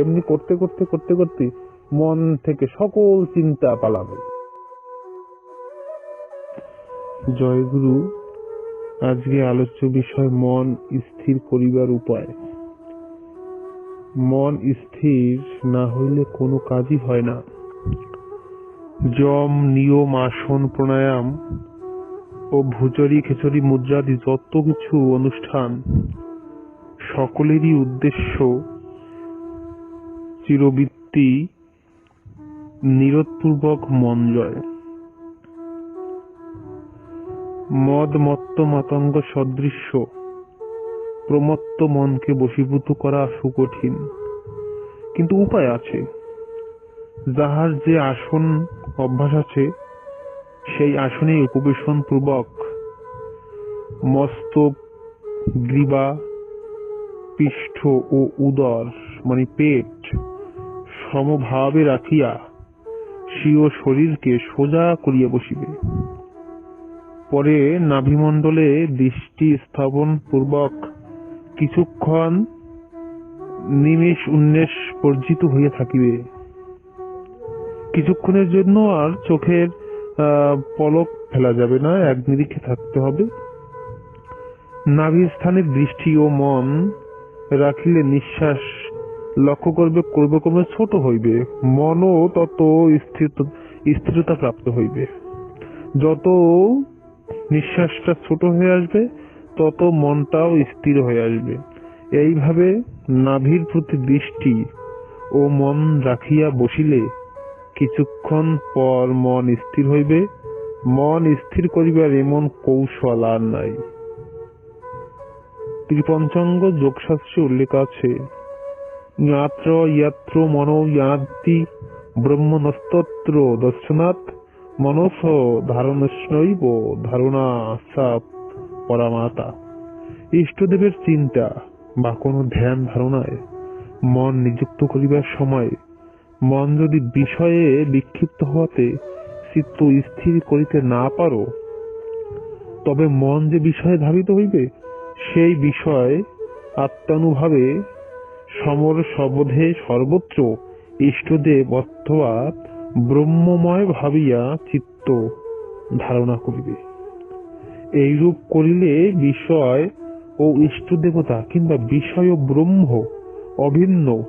এমনি করতে করতে করতে করতে মন থেকে সকল চিন্তা পালাবে। জয়গুরু, আজকে আলোচ্য বিষয় মন স্থির করিবার উপায়। মন স্থির না হইলে কোনো কাজই হয় না। যম নিয়ম, আসন, প্রাণায়াম ও ভুজরি, খেচরি, মুদ্রাদি যত কিছু অনুষ্ঠান সকলেরই উদ্দেশ্য চিরবৃত্তি নিরতপূর্বক মন জয়। মদ মত্ত মাতঙ্গ সদৃশ্য, প্রমত্ত মনকে বশীভূত করা সুকঠিন। কিন্তু উপায় আছে। যাহার যে আসন অভ্যাস আছে, সেই আসনে উপবেশন পূর্বক মস্তক গ্রীবা, পৃষ্ঠ ও উদর মানে পেট সমভাবে রাখিয়া স্বীয় শরীরকে সোজা করিয়া বসিবে। পরে নাভিমণ্ডলে দৃষ্টি স্থাপন পূর্বক কিছুক্ষণ নিমেষ উন্মেষ বর্জিত হইয়া থাকিবে। কিছুক্ষণের জন্য আর চোখের পলক ফেলা যাবে না, এক নিরিখে থাকতে হবে। নাভি স্থানে দৃষ্টি ও মন রাখিলে নিঃশ্বাস লক্ষ্য করবে করবে করবে ছোট হইবে। মনও তত স্থির স্থিরতা প্রাপ্ত হইবে। যত নিঃশ্বাসটা ছোট হয়ে আসবে, তত মনটাও স্থির হয়ে আসবে। এইভাবে নাভির প্রতি দৃষ্টি ও মন রাখিয়া বসিলে কিছুক্ষণ পর মন স্থির হইবে। মন স্থির করিবার এমন কৌশল আর নাই। ত্রিপঞ্চাঙ্গ যোগশাস্ত্রে উল্লেখ আছে জ্ঞাত্র ইয়াত্র মনো মনস ধারণস্নৈব ধারণা পরামাতা ইষ্টদেবের চিন্তা বা কোনো ধ্যান ধারণায় মন নিযুক্ত করিবার সময় মন যদি বিষয়ে বিক্ষিপ্ত হওয়াতে চিত্ত স্থির করিতে না পারো, তবে মন যে বিষয়ে ধাবিত হইবে, সেই বিষয় আত্মানুভাবে সমর সবধে সর্বত্র ইষ্টদেব অথবা ব্রহ্মময় ভাবিয়া চিত্ত ধারণা করিবে। এইরূপ করিলে বিষয় ও ইষ্ট দেবতা কিংবা বিষয় ও ব্রহ্ম অভিন্ন,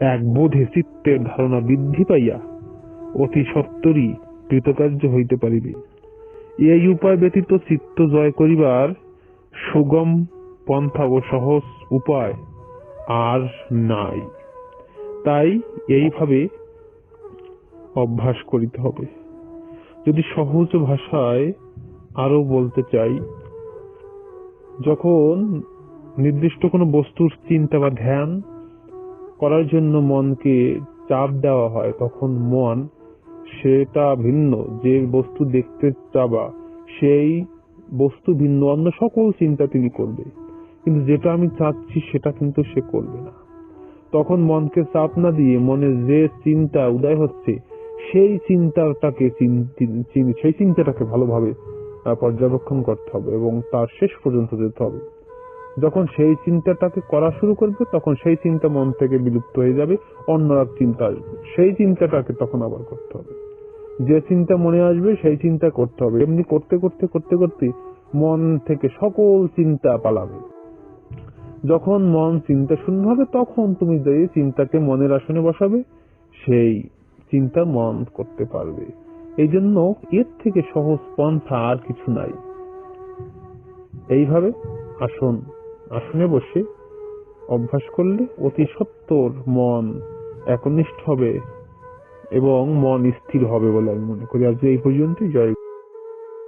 এক বোধে চিত্তের ধারণা বৃদ্ধি পাইয়া অতি সত্তরই কৃতকার্য হইতে পারিবে। এই উপায় ব্যতীত চিত্ত জয় করিবার সুগম, পন্থা ও সহজ উপায় আর নাই। তাই এইভাবে অভ্যাস করিতে হবে। যদি সহজ ভাষায় আরও বলতে চাই, যখন নির্দিষ্ট কোনো বস্তুর চিন্তা বা ধ্যান করার জন্য মনকে চাপ দেওয়া হয়, তখন মন সেটা ভিন্ন। যে বস্তু দেখতে চাবা, সেই বস্তু ভিন্ন। অন্য সকল চিন্তা তিনি করবে। কিন্তু যেটা আমি চাচ্ছি সেটা কিন্তু সে করবে না। তখন মনকে চাপ না দিয়ে মনে যে চিন্তা উদয় হচ্ছে, সেই চিন্তাটাকে চিন- চিন- চিন- সেই চিন্তাটাকে ভালোভাবে পর্যবেক্ষণ করতে হবে এবং তার শেষ পর্যন্ত যেতে হবে। যখন সেই চিন্তাটাকে করা শুরু করবে, তখন সেই চিন্তা মন থেকে বিলুপ্ত হয়ে যাবে, অন্য এক চিন্তা আসবে। সেই চিন্তাটাকে তখন আবার করতে হবে। যে চিন্তা মনে আসবে, সেই চিন্তা করতে হবে। এমনি করতে করতে করতে করতে মন থেকে সকল চিন্তা পালাবে। যখন মন চিন্তা শূন্য হবে, তখন তুমি যে চিন্তাকে মনের আসনে বসাবে, সেই চিন্তা মন করতে পারবে। এই জন্য এর থেকে সহজ পন্থা আর কিছু নাই। এইভাবে আসন, আসনে বসে অভ্যাস করলে অতি সত্বর মন একনিষ্ঠ হবে এবং মন স্থির হবে বলে আমি মনে করি। আজ এই পর্যন্তই। জয়